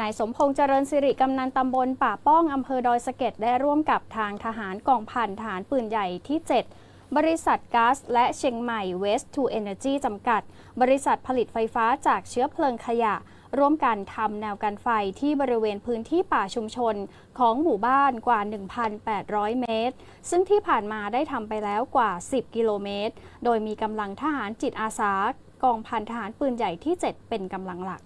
นายสมพงษ์เจริญสิริกำนันตำบลป่าป้องอำเภอดอยสะเก็ดได้ร่วมกับทางทหารกองพันทหารปืนใหญ่ที่ 7 บริษัทก๊าซและเชียงใหม่ West to Energy จำกัด บริษัทผลิตไฟฟ้าจากเชื้อเพลิงขยะ ร่วมกันทำแนวกันไฟที่บริเวณพื้นที่ป่าชุมชนของหมู่บ้านกว่า 1,800 เมตร ซึ่งที่ผ่านมาได้ทำไปแล้วกว่า 10 กิโลเมตร โดยมีกำลังทหารจิตอาสากองพันทหารปืนใหญ่ที่ 7 เป็นกำลังหลัก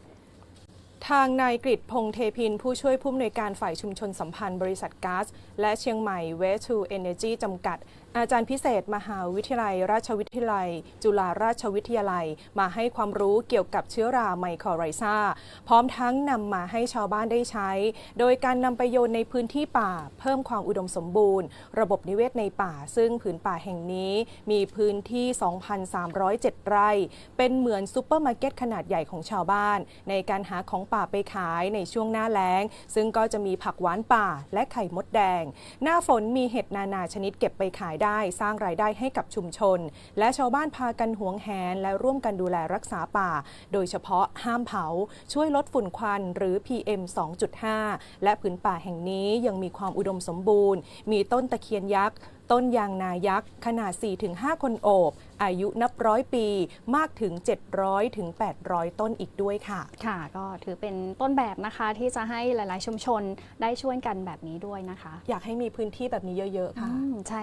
ทางนายกฤษพงเทพิน ผู้ช่วยผู้อำนวยการฝ่ายชุมชนสัมพันธ์บริษัทก๊าซและเชียงใหม่ West to Energy จำกัด อาจารย์พิเศษ มหาวิทยาลัย ราชวิทยาลัย จุฬาราชวิทยาลัย มาให้ความรู้เกี่ยวกับเชื้อราไมโครไรซาพร้อมทั้งนำมาให้ชาวบ้านได้ใช้ โดยการนำไปโยนในพื้นที่ป่า เพิ่มความอุดมสมบูรณ์ ระบบนิเวศในป่า ซึ่งผืนป่าแห่งนี้ มีพื้นที่ 2,307 ไร่ เป็นเหมือนซูเปอร์มาร์เก็ตขนาดใหญ่ของชาวบ้าน ในการหาของป่าไปขายในช่วงหน้าแล้ง ซึ่งก็จะมีผักหวานป่าและไข่มดแดง หน้าฝนมีเห็ดนานาชนิดเก็บไปขายได้ สร้างรายได้ให้กับชุมชน และชาวบ้านพากันหวงแหนและร่วมกันดูแลรักษาป่า โดยเฉพาะห้ามเผา ช่วยลดฝุ่นควันหรือ PM 2.5 และผืนป่าแห่งนี้ยังมีความอุดมสมบูรณ์ มีต้นตะเคียนยักษ์ต้นยางนายักษ์ ขนาด 4-5 คนโอบ อายุนับร้อยปี มากถึง 700ถึง800 ต้นอีกด้วยค่ะ ค่ะ ก็ถือเป็นต้นแบบนะคะที่จะให้หลาย ๆ ชุมชนได้ช่วยกันแบบนี้ด้วยนะคะ อยากให้มีพื้นที่แบบนี้เยอะ ๆ ค่ะ อืมใช่